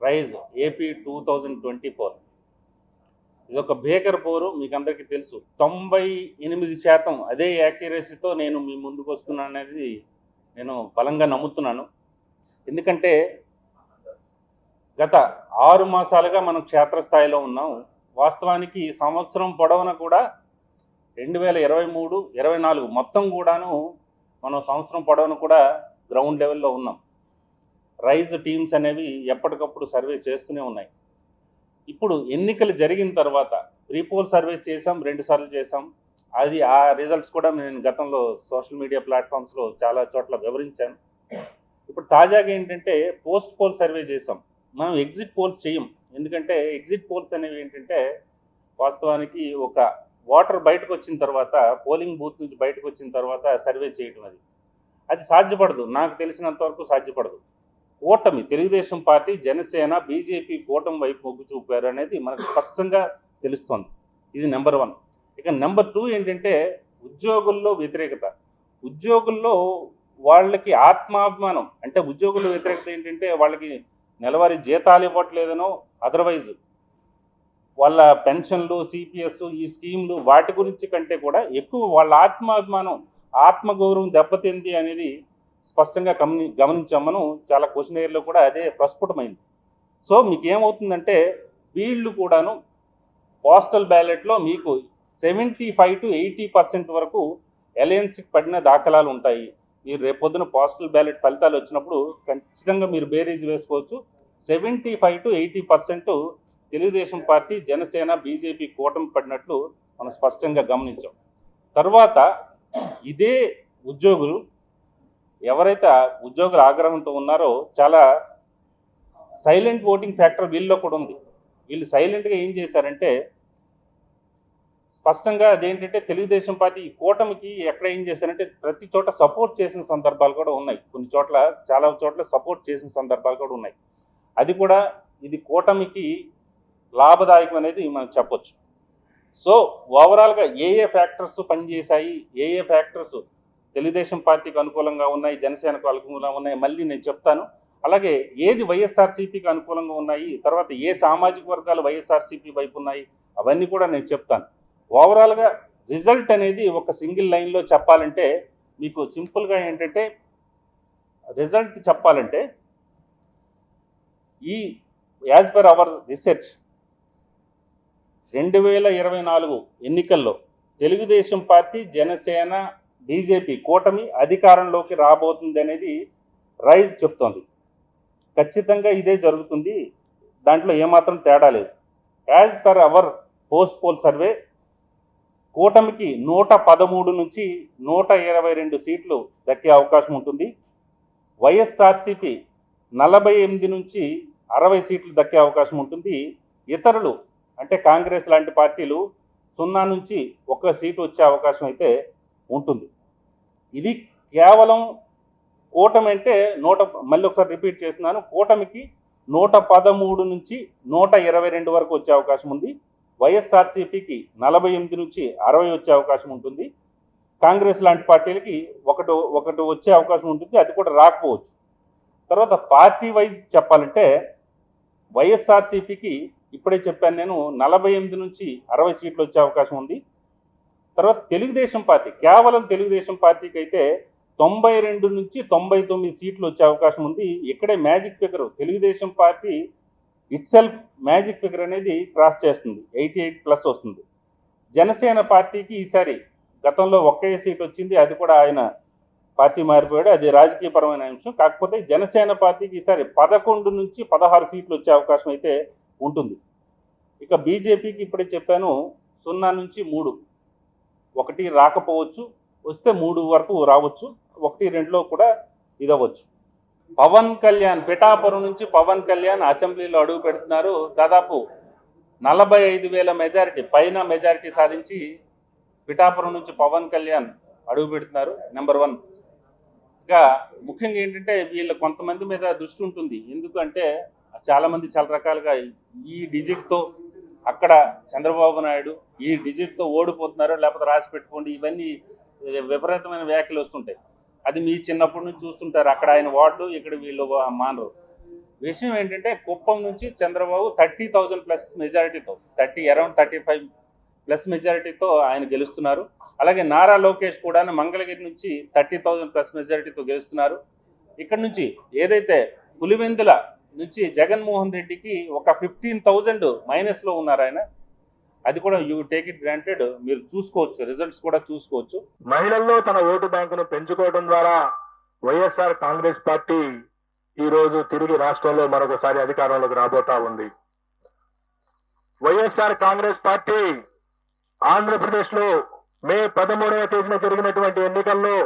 Rise AP two thousand twenty four ఇది ఒక baker పోరు మీకు అందరికీ తెలుసు. తొంభై ఎనిమిది శాతం అదే యాక్యురసీతో నేను మీ ముందుకు వస్తున్నాను అనేది నేను బలంగా నమ్ముతున్నాను. ఎందుకంటే గత ఆరు మాసాలుగా మనం క్షేత్రస్థాయిలో ఉన్నాం. వాస్తవానికి సంవత్సరం పొడవున కూడా రెండు వేల ఇరవై మూడు ఇరవై నాలుగు మొత్తం కూడాను మనం సంవత్సరం పొడవున కూడా గ్రౌండ్ లెవెల్లో ఉన్నాం. రైజ్ టీమ్స్ అనేవి ఎప్పటికప్పుడు సర్వే చేస్తూనే ఉన్నాయి. ఇప్పుడు ఎన్నికలు జరిగిన తర్వాత రీపోల్ సర్వే చేసాం రెండు సార్లు చేసాం అది ఆ రిజల్ట్స్ కూడా నేను గతంలో సోషల్ మీడియా ప్లాట్ఫామ్స్లో చాలా చోట్ల వివరించాను. ఇప్పుడు తాజాగా ఏంటంటే పోస్ట్ పోల్ సర్వే చేసాం మనం ఎగ్జిట్ పోల్స్ చేయం. ఎందుకంటే ఎగ్జిట్ పోల్స్ అనేవి ఏంటంటే వాస్తవానికి ఒక వాటర్ బయటకు వచ్చిన తర్వాత పోలింగ్ బూత్ నుంచి బయటకు వచ్చిన తర్వాత సర్వే చేయటం అది. అది సాధ్యపడదు. నాకు తెలిసినంత వరకు సాధ్యపడదు. కూటమి తెలుగుదేశం పార్టీ జనసేన బీజేపీ కూటమి వైపు మొగ్గు చూపారు అనేది మనకు స్పష్టంగా తెలుస్తోంది. ఇది నెంబర్ వన్. ఇక నెంబర్ టూ ఏంటంటే ఉద్యోగుల్లో వ్యతిరేకత. ఉద్యోగుల్లో వాళ్ళకి ఆత్మాభిమానం అంటే ఉద్యోగుల వ్యతిరేకత ఏంటంటే వాళ్ళకి నెలవారీ జీతాలు ఇవ్వట్లేదనో అదర్వైజ్ వాళ్ళ పెన్షన్లు సిపిఎస్ ఈ స్కీమ్లు వాటి గురించి కంటే కూడా ఎక్కువ వాళ్ళ ఆత్మాభిమానం ఆత్మగౌరవం దెబ్బతింది అనేది స్పష్టంగా గమని గమనించాం మనం చాలా క్వశ్చన్ ఏర్లో కూడా అదే ప్రస్ఫుటమైంది. సో మీకు ఏమవుతుందంటే వీళ్ళు కూడాను పోస్టల్ బ్యాలెట్లో మీకు seventy five to eighty percent వరకు ఎలయన్స్కి పడిన దాఖలాలు ఉంటాయి. మీరు రేపొద్దున పోస్టల్ బ్యాలెట్ ఫలితాలు వచ్చినప్పుడు ఖచ్చితంగా మీరు బేరీజ్ వేసుకోవచ్చు. Seventy five to eighty percent Telugu Desam party Janasena BJP కూటమి పడినట్లు మనం స్పష్టంగా గమనించాం. తర్వాత ఇదే ఉద్యోగులు ఎవరైతే ఉద్యోగుల ఆగ్రహంతో ఉన్నారో చాలా సైలెంట్ ఓటింగ్ ఫ్యాక్టర్ వీళ్ళలో కూడా ఉంది. వీళ్ళు సైలెంట్గా ఏం చేశారంటే స్పష్టంగా అదేంటంటే తెలుగుదేశం పార్టీ ఈ కూటమికి ఎక్కడ ఏం చేశారంటే ప్రతి చోట సపోర్ట్ చేసిన సందర్భాలు కూడా ఉన్నాయి. కొన్ని చోట్ల చాలా చోట్ల సపోర్ట్ చేసిన సందర్భాలు కూడా ఉన్నాయి. అది కూడా ఇది కూటమికి లాభదాయకం అనేది మనం చెప్పొచ్చు. సో ఓవరాల్గా ఏ ఏ ఫ్యాక్టర్స్ పనిచేశాయి ఏ ఏ ఫ్యాక్టర్స్ తెలుగుదేశం పార్టీకి అనుకూలంగా ఉన్నాయి జనసేనకు అనుకూలంగా ఉన్నాయి మళ్ళీ నేను చెప్తాను. అలాగే ఏది వైఎస్ఆర్సీపీకి అనుకూలంగా ఉన్నాయి తర్వాత ఏ సామాజిక వర్గాలు వైఎస్ఆర్సీపీ వైపు ఉన్నాయి అవన్నీ కూడా నేను చెప్తాను. ఓవరాల్గా రిజల్ట్ అనేది ఒక సింగిల్ లైన్లో చెప్పాలంటే మీకు సింపుల్గా ఏంటంటే రిజల్ట్ చెప్పాలంటే ఈ యాజ్ పర్ అవర్ రీసెర్చ్ రెండు వేల ఇరవై నాలుగు ఎన్నికల్లో తెలుగుదేశం పార్టీ జనసేన బీజేపీ కూటమి అధికారంలోకి రాబోతుంది అనేది రైజ్ చెప్తోంది. ఖచ్చితంగా ఇదే జరుగుతుంది. దాంట్లో ఏమాత్రం తేడా లేదు. As per our post poll survey కూటమికి నూట పదమూడు నుంచి నూట ఇరవై రెండు సీట్లు దక్కే అవకాశం ఉంటుంది. వైఎస్ఆర్సిపి నలభై ఎనిమిది నుంచి అరవై సీట్లు దక్కే అవకాశం ఉంటుంది. ఇతరులు అంటే కాంగ్రెస్ లాంటి పార్టీలు సున్నా నుంచి ఒక సీటు వచ్చే అవకాశం అయితే ఉంటుంది. ఇది కేవలం కూటమి అంటే నూట మళ్ళీ ఒకసారి రిపీట్ చేస్తున్నాను. కూటమికి నూట పదమూడు నుంచి నూట ఇరవై రెండు వరకు వచ్చే అవకాశం ఉంది. వైఎస్ఆర్సీపీకి నలభై ఎనిమిది నుంచి అరవై వచ్చే అవకాశం ఉంటుంది. కాంగ్రెస్ లాంటి పార్టీలకి ఒకటి ఒకటి వచ్చే అవకాశం ఉంటుంది. అది కూడా రాకపోవచ్చు. తర్వాత పార్టీ వైజ్ చెప్పాలంటే వైఎస్ఆర్సీపీకి ఇప్పుడే చెప్పాను నేను నలభై ఎనిమిది నుంచి అరవై సీట్లు వచ్చే అవకాశం ఉంది. తర్వాత తెలుగుదేశం పార్టీ కేవలం తెలుగుదేశం పార్టీకి అయితే తొంభై రెండు నుంచి తొంభై తొమ్మిది సీట్లు వచ్చే అవకాశం ఉంది. ఇక్కడే magic figure Telugu Desam party itself magic figure అనేది క్రాస్ చేస్తుంది. ఎయిటీ ఎయిట్ ప్లస్ వస్తుంది. జనసేన పార్టీకి ఈసారి గతంలో ఒకే సీట్ వచ్చింది. అది కూడా ఆయన పార్టీ మారిపోయాడు. అది రాజకీయపరమైన అంశం. కాకపోతే జనసేన పార్టీకి ఈసారి పదకొండు నుంచి పదహారు సీట్లు వచ్చే అవకాశం అయితే ఉంటుంది. ఇక బీజేపీకి ఇప్పుడే చెప్పాను సున్నా నుంచి మూడు ఒకటి రాకపోవచ్చు వస్తే మూడు వరకు రావచ్చు ఒకటి రెండులో కూడా ఇదవచ్చు పవన్ కళ్యాణ్ పిఠాపురం నుంచి పవన్ కళ్యాణ్ అసెంబ్లీలో అడుగు పెడుతున్నారు. దాదాపు నలభై ఐదు వేల మెజారిటీ పైన మెజారిటీ సాధించి పిఠాపురం నుంచి పవన్ కళ్యాణ్ అడుగు పెడుతున్నారు నెంబర్ వన్. ఇంకా ముఖ్యంగా ఏంటంటే వీళ్ళ కొంతమంది మీద దృష్టి ఉంటుంది. ఎందుకంటే చాలామంది చాలా రకాలుగా ఈ డిజిట్తో అక్కడ చంద్రబాబు నాయుడు ఈ డిజిట్తో ఓడిపోతున్నారు లేకపోతే రాసి పెట్టుకోండి ఇవన్నీ విపరీతమైన వ్యాఖ్యలు వస్తుంటాయి. అది మీ చిన్నప్పటి నుంచి చూస్తుంటారు. అక్కడ ఆయన వార్డు ఇక్కడ వీళ్ళు మానరు విషయం ఏంటంటే కుప్పం నుంచి చంద్రబాబు థర్టీ థౌజండ్ ప్లస్ మెజారిటీతో thirty around thirty five plus మెజారిటీతో ఆయన గెలుస్తున్నారు. అలాగే నారా లోకేష్ కూడా మంగళగిరి నుంచి థర్టీ థౌజండ్ ప్లస్ మెజారిటీతో గెలుస్తున్నారు. ఇక్కడ నుంచి ఏదైతే పులివెందుల నుంచి జగన్మోహన్ రెడ్డికి ఒక ఫిఫ్టీన్ థౌజండ్ మైనస్లో ఉన్నారు ఆయన. అది కూడా యూ టేక్ ఇట్ గ్రాంటెడ్ మీరు చూసుకోవచ్చు రిజల్ట్స్ కూడా చూసుకోవచ్చు. మహిళల్లో తన ఓటు బ్యాంకును పెంచుకోవడం ద్వారా వైఎస్ఆర్ కాంగ్రెస్ పార్టీ ఈ రోజు తిరిగి రాష్ట్రంలో మరొకసారి అధికారంలోకి రాబోతా ఉంది. వైఎస్ఆర్ కాంగ్రెస్ పార్టీ ఆంధ్రప్రదేశ్లో మే పదమూడవ తేదీన జరిగినటువంటి ఎన్నికల్లో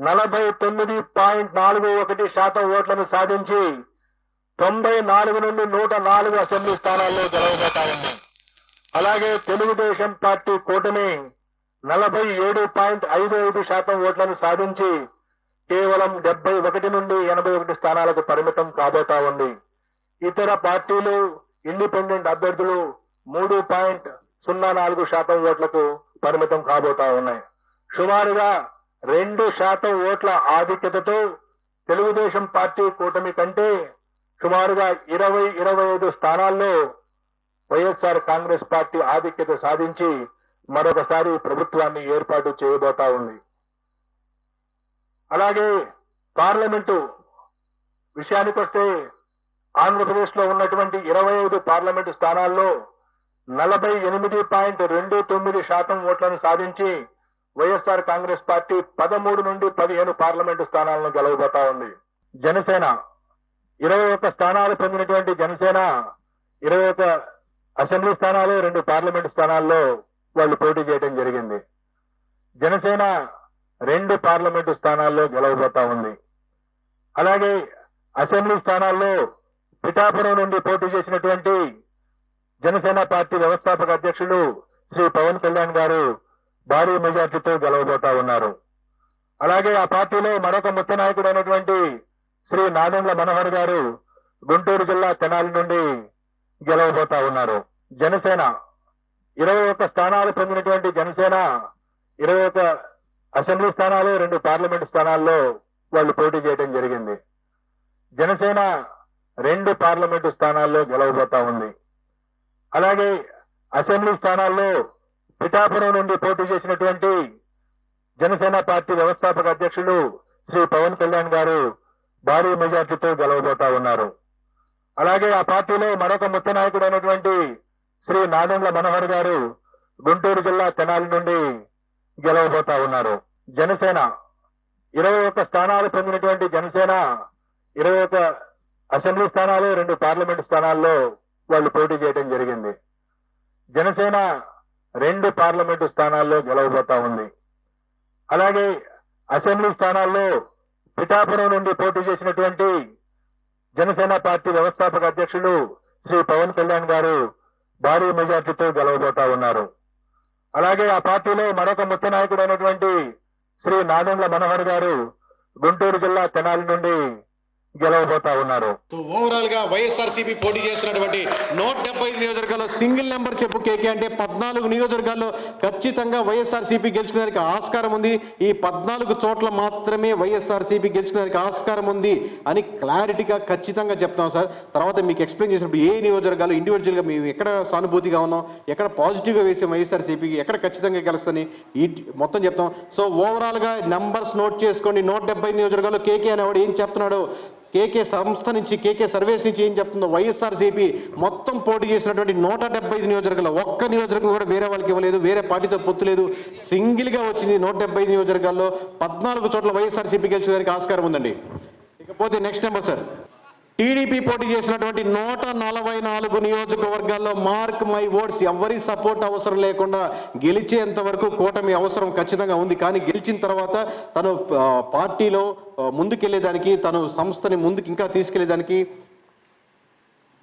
నలభై తొమ్మిది పాయింట్ నాలుగు ఒకటి శాతం ఓట్లను సాధించి తొంభై నాలుగు నుండి నూట నాలుగు అసెంబ్లీ స్థానాల్లో గెలవబోతాయని ఉంది అలాగే తెలుగుదేశం పార్టీ కూటమి నలభై ఏడు పాయింట్ ఐదు ఐదు శాతం ఓట్లను సాధించి కేవలం డెబ్బై ఒకటి నుండి ఎనభై ఒకటి స్థానాలకు పరిమితం కాబోతా ఉంది. ఇతర పార్టీలు ఇండిపెండెంట్ అభ్యర్థులు మూడు పాయింట్ సున్నా నాలుగు శాతం ఓట్లకు పరిమితం కాబోతా ఉన్నాయి. సుమారుగా రెండు శాతం ఓట్ల ఆధిక్యతతో తెలుగుదేశం పార్టీ కూటమి కంటే సుమారుగా ఇరవై ఇరవై ఐదు స్థానాల్లో వైఎస్ఆర్ కాంగ్రెస్ పార్టీ ఆధిక్యత సాధించి మరొకసారి ప్రభుత్వాన్ని ఏర్పాటు చేయబోతా ఉంది. అలాగే పార్లమెంటు విషయానికొస్తే ఆంధ్రప్రదేశ్లో ఉన్నటువంటి ఇరవై ఐదు పార్లమెంటు స్థానాల్లో నలభై ఎనిమిది పాయింట్ రెండు తొమ్మిది శాతం ఓట్లను సాధించి వైఎస్ఆర్ కాంగ్రెస్ పార్టీ పదమూడు నుండి పదిహేను పార్లమెంటు స్థానాలను గెలవబోతా ఉంది. జనసేన ఇరవై ఒక్క స్థానాలు పొందినటువంటి జనసేన ఇరవై ఒక్క అసెంబ్లీ స్థానాలు రెండు పార్లమెంట్ స్థానాల్లో వాళ్ళు పోటీ చేయడం జరిగింది. జనసేన రెండు పార్లమెంటు స్థానాల్లో గెలవబోతా ఉంది. అలాగే అసెంబ్లీ స్థానాల్లో పిఠాపురం నుండి పోటీ చేసినటువంటి జనసేన పార్టీ వ్యవస్థాపక అధ్యక్షులు శ్రీ పవన్ కళ్యాణ్ గారు భారీ మెజార్టీతో గెలవబోతా ఉన్నారు. అలాగే ఆ పార్టీలో మరొక ముఖ్య నాయకుడైనటువంటి శ్రీ నాదెండ్ల మనోహర్ గారు గుంటూరు జిల్లా తెనాలి నుండి గెలవబోతా ఉన్నారు. జనసేన ఇరవై ఒక్క స్థానాలు పొందినటువంటి జనసేన ఇరవై ఒక అసెంబ్లీ స్థానాలు రెండు పార్లమెంట్ స్థానాల్లో వాళ్ళు పోటీ చేయడం జరిగింది. జనసేన రెండు పార్లమెంటు స్థానాల్లో గెలవబోతా ఉంది. అలాగే అసెంబ్లీ స్థానాల్లో పిఠాపురం నుండి పోటీ చేసినటువంటి జనసేన పార్టీ వ్యవస్థాపక అధ్యక్షులు శ్రీ పవన్ కళ్యాణ్ గారు భారీ మెజార్టీతో గెలవబోతా ఉన్నారు. అలాగే ఆ పార్టీలో మరొక ముత్యనాయకుడైనటువంటి శ్రీ నాదెండ్ల మనోహర్ గారు గుంటూరు జిల్లా తెనాలి నుండి గెలవబోతా ఉన్నారు. జనసేన ఇరవై ఒక్క స్థానాలు పొందినటువంటి జనసేన ఇరవై ఒక్క అసెంబ్లీ స్థానాలు రెండు పార్లమెంట్ స్థానాల్లో వాళ్ళు పోటీ చేయడం జరిగింది. జనసేన రెండు పార్లమెంటు స్థానాల్లో గెలవబోతా ఉంది. అలాగే అసెంబ్లీ స్థానాల్లో పిఠాపురం నుండి పోటీ చేసినటువంటి జనసేన పార్టీ వ్యవస్థాపక అధ్యక్షులు శ్రీ పవన్ కళ్యాణ్ గారు భారీ మెజార్టీతో గెలవబోతా ఉన్నారు. అలాగే ఆ పార్టీలో మరొక ముఖ్య నాయకుడైనటువంటి శ్రీ నాగండ్ల మనోహర్ గారు గుంటూరు జిల్లా తెనాలి నుండి గెలవబోతా ఉన్నారు. సో ఓవరాల్గా వైఎస్ఆర్సీపీ పోటీ చేస్తున్నటువంటి నూట డెబ్బై ఐదు నియోజకవర్గాల్లో సింగిల్ నెంబర్ చెప్పు కేకే అంటే పద్నాలుగు నియోజకవర్గాల్లో ఖచ్చితంగా వైఎస్ఆర్సీపీ గెలుచుకునేదానికి ఆస్కారం ఉంది. ఈ పద్నాలుగు చోట్ల మాత్రమే వైఎస్ఆర్సీపీ గెలుచుకునేదానికి ఆస్కారం ఉంది అని క్లారిటీగా ఖచ్చితంగా చెప్తాం సార్. తర్వాత మీకు ఎక్స్ప్లెయిన్ చేసినప్పుడు ఏ నియోజకవర్గాలు ఇండివిజువల్గా మేము ఎక్కడ సానుభూతిగా ఉన్నాం ఎక్కడ పాజిటివ్గా వేసాం వైఎస్ఆర్సీపీకి ఎక్కడ ఖచ్చితంగా గెలుస్తుంది ఈ మొత్తం చెప్తాం. సో ఓవరాల్గా నెంబర్స్ నోట్ చేసుకోండి. నూట డెబ్బై నియోజకవర్గాల్లో కేకే అనేవాడు ఏం చెప్తున్నాడు? కేకే సంస్థ నుంచి కేకే సర్వేస్ నుంచి ఏం చెప్తుందో వైఎస్ఆర్సీపీ మొత్తం పోటీ చేసినటువంటి నూట డెబ్బై ఐదు నియోజకవర్గాలు. ఒక్క నియోజకవర్గం కూడా వేరే వాళ్ళకి ఇవ్వలేదు వేరే పార్టీతో పొత్తు లేదు. సింగిల్గా వచ్చింది నూట డెబ్బై ఐదు నియోజకవర్గాల్లో పద్నాలుగు చోట్ల వైఎస్ఆర్సీపీ గెలిచేదానికి ఆస్కారం ఉందండి. ఇకపోతే నెక్స్ట్ నెంబర్ సార్ టీడీపీ పోటీ చేసినటువంటి నూట నలభై నాలుగు నియోజకవర్గాల్లో మార్క్ మై ఓట్స్ ఎవరి సపోర్ట్ అవసరం లేకుండా గెలిచేంత వరకు కూటమి అవసరం ఖచ్చితంగా ఉంది. కానీ గెలిచిన తర్వాత తను పార్టీలో ముందుకెళ్ళేదానికి ముందుకెళ్ళేదానికి తను సంస్థని ముందుకు ఇంకా తీసుకెళ్ళేదానికి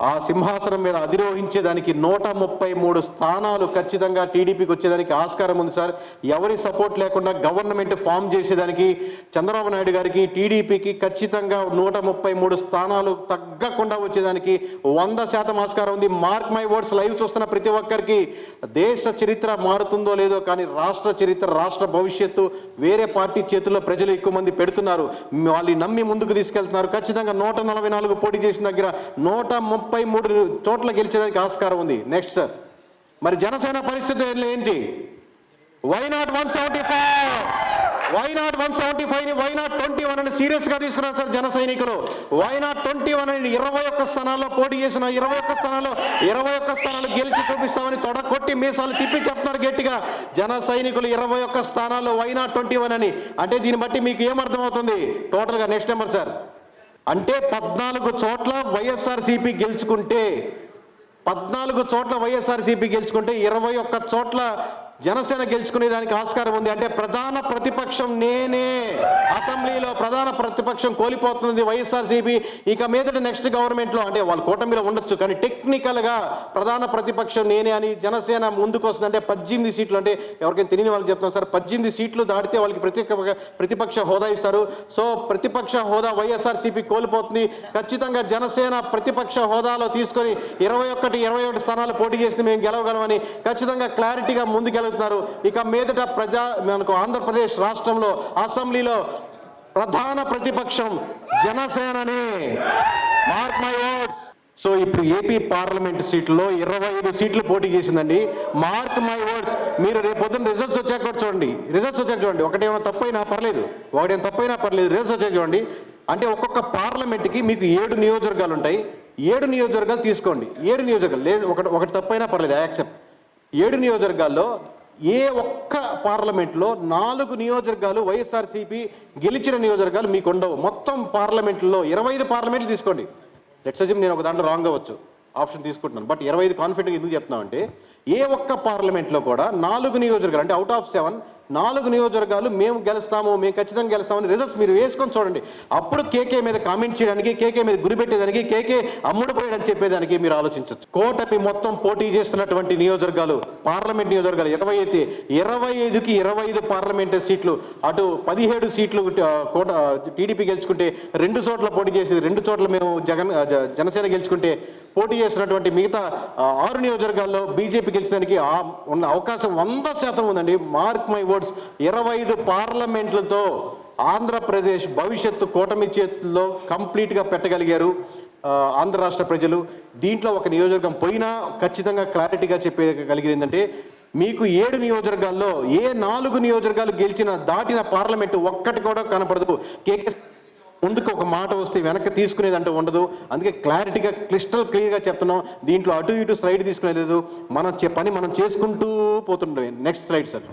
ఆ సింహాసనం మీద అధిరోహించేదానికి నూట ముప్పై మూడు స్థానాలు ఖచ్చితంగా టీడీపీకి వచ్చేదానికి ఆస్కారం ఉంది సార్. ఎవరి సపోర్ట్ లేకుండా గవర్నమెంట్ ఫామ్ చేసేదానికి చంద్రబాబు నాయుడు గారికి టీడీపీకి ఖచ్చితంగా నూట ముప్పై మూడు స్థానాలు తగ్గకుండా వచ్చేదానికి వంద శాతం ఆస్కారం ఉంది. మార్క్ మై వర్డ్స్ లైవ్ చూస్తున్న ప్రతి ఒక్కరికి దేశ చరిత్ర మారుతుందో లేదో కానీ రాష్ట్ర చరిత్ర రాష్ట్ర భవిష్యత్తు వేరే పార్టీ చేతుల్లో ప్రజలు ఎక్కువ మంది పెడుతున్నారు. వాళ్ళని నమ్మి ముందుకు తీసుకెళ్తున్నారు. ఖచ్చితంగా నూట నలభై నాలుగు పోటీ చేసిన దగ్గర నూట ముప్పై మూడు చోట్ల గెలిచేదానికి ఆస్కారం ఉంది. నెక్స్ట్ సార్ మరి జనసేన పరిస్థితి ఏంటి? Why not one seventy five why not one seventy five why not twenty one అని సీరియస్గా తీసుకున్నారు సార్ జన సైనికులు? వై నాట్ ట్వంటీ వన్ అని ఇరవై ఒక్క స్థానాల్లో పోటీ చేసిన ఇరవై ఒక్క స్థానాల్లో ఇరవై ఒక్క స్థానాలు గెలిచి చూపిస్తామని తొడ కొట్టి మీసాలు తిప్పి చెప్తున్నారు గట్టిగా. జన సైనికులు ఇరవై ఒక్క స్థానాల్లో వై నాట్ ట్వంటీ వన్ అని? అంటే దీన్ని బట్టి మీకు ఏమర్థమవుతుంది? టోటల్గా నెక్స్ట్ నెంబర్ సార్ అంటే పద్నాలుగు చోట్ల వైఎస్ఆర్సీపీ గెలుచుకుంటే పద్నాలుగు చోట్ల వైఎస్ఆర్సీపీ గెలుచుకుంటే ఇరవై ఒక్క చోట్ల జనసేన గెలుచుకునే దానికి ఆస్కారం ఉంది. అంటే ప్రధాన ప్రతిపక్షం నేనే. అసెంబ్లీలో ప్రధాన ప్రతిపక్షం కోల్పోతుంది వైఎస్ఆర్సీపీ. ఇక మీదట నెక్స్ట్ గవర్నమెంట్లో అంటే వాళ్ళ కూటమిలో ఉండొచ్చు కానీ టెక్నికల్గా ప్రధాన ప్రతిపక్షం నేనే అని జనసేన ముందుకు వస్తుంది. అంటే పద్దెనిమిది సీట్లు అంటే ఎవరికైనా తెలియని వాళ్ళకి చెప్తున్నారు సార్ పద్దెనిమిది సీట్లు దాటితే వాళ్ళకి ప్రతి ప్రతిపక్ష హోదా ఇస్తారు. సో ప్రతిపక్ష హోదా వైఎస్ఆర్సీపీ కోల్పోతుంది. ఖచ్చితంగా జనసేన ప్రతిపక్ష హోదాలో తీసుకొని ఇరవై ఒకటి ఇరవై ఒకటి స్థానాలు పోటీ చేసి మేము గెలవగలమని ఖచ్చితంగా క్లారిటీగా చెప్తున్నారు ఇక మీదట ప్రజా మనకు ఆంధ్రప్రదేశ్ రాష్ట్రంలో అసెంబ్లీలో ప్రధాన ప్రతిపక్షం జనసేననే. మార్క్ మై వర్డ్స్ సో ఇప్పుడు ఏపీ పార్లమెంట్ సీట్లో ఇరవై ఐదు సీట్లు పోటీ చేసిందండి. మార్క్ మై వర్డ్స్ మీరు రేపు రిజల్ట్స్ వచ్చాక కూడా చూడండి. రిజల్ట్స్ వచ్చాక చూడండి. ఒకటేమైనా తప్పైనా పర్లేదు. ఒకటేమో తప్పైనా పర్లేదు. రిజల్ట్స్ వచ్చాక చూడండి. అంటే ఒక్కొక్క పార్లమెంట్కి మీకు ఏడు నియోజకవర్గాలు ఉంటాయి. ఏడు నియోజకవర్గాలు తీసుకోండి. ఏడు నియోజకవర్గాలు. లేదు ఒకటి ఒకటి తప్పైనా పర్లేదు. యాక్సెప్ట్ ఏడు నియోజకవర్గాల్లో ఏ ఒక్క పార్లమెంట్లో నాలుగు నియోజకవర్గాలు వైఎస్ఆర్సీపీ గెలిచిన నియోజకవర్గాలు మీకు ఉండవు. మొత్తం పార్లమెంట్లో ఇరవై ఐదు పార్లమెంట్లు తీసుకోండి. లెట్స్ నేను ఒక దాంట్లో రాంగ్ అవ్వచ్చు. ఆప్షన్ తీసుకుంటున్నాను. బట్ ఇరవై ఐదు కాన్ఫిడెంట్గా ఎందుకు చెప్తున్నామంటే ఏ ఒక్క పార్లమెంట్లో కూడా నాలుగు నియోజకవర్గాలు అంటే అవుట్ ఆఫ్ సెవెన్ నాలుగు నియోజకవర్గాలు మేము గెలుస్తాము మేము ఖచ్చితంగా గెలుస్తామని రిజల్ట్స్ మీరు వేసుకొని చూడండి. అప్పుడు కేకే మీద కామెంట్ చేయడానికి కేకే మీద గురిపెట్టేదానికి కేకే అమ్ముడు చెప్పేదానికి మీరు ఆలోచించవచ్చు కోటమి మొత్తం పోటీ చేస్తున్నటువంటి నియోజకవర్గాలు పార్లమెంట్ నియోజకవర్గాలు ఇరవై అయితే ఇరవై ఐదుకి ఇరవై ఐదు పార్లమెంట్ సీట్లు అటు పదిహేడు సీట్లు కోట టీడీపీ గెలుచుకుంటే రెండు చోట్ల పోటీ చేసేది రెండు చోట్ల మేము జగన్ జనసేన గెలుచుకుంటే పోటీ చేసినటువంటి మిగతా ఆరు నియోజకవర్గాల్లో బీజేపీ గెలిచడానికి ఉన్న అవకాశం వంద శాతం ఉందండి. మార్క్ మై వర్డ్స్ ఇరవై ఐదు పార్లమెంట్లతో ఆంధ్రప్రదేశ్ భవిష్యత్తు కూటమి చేతుల్లో కంప్లీట్గా పెట్టగలిగారు ఆంధ్ర రాష్ట్ర ప్రజలు. దీంట్లో ఒక నియోజకవర్గం పోయినా ఖచ్చితంగా క్లారిటీగా చెప్పగలిగేది ఏంటంటే మీకు ఏడు నియోజకవర్గాల్లో ఏ నాలుగు నియోజకవర్గాలు గెలిచిన దాటిన పార్లమెంటు ఒక్కటి కూడా కనపడదు. కేకే ముందుకు ఒక మాట వస్తే వెనక్కి తీసుకునేది అంటే ఉండదు. అందుకే క్లారిటీగా క్లిస్టల్ క్లియర్గా చెప్తున్నాం. దీంట్లో అటు ఇటు స్లైడ్ తీసుకునేది లేదు. మనం పని మనం చేసుకుంటూ పోతుండే నెక్స్ట్ స్లైడ్ సార్.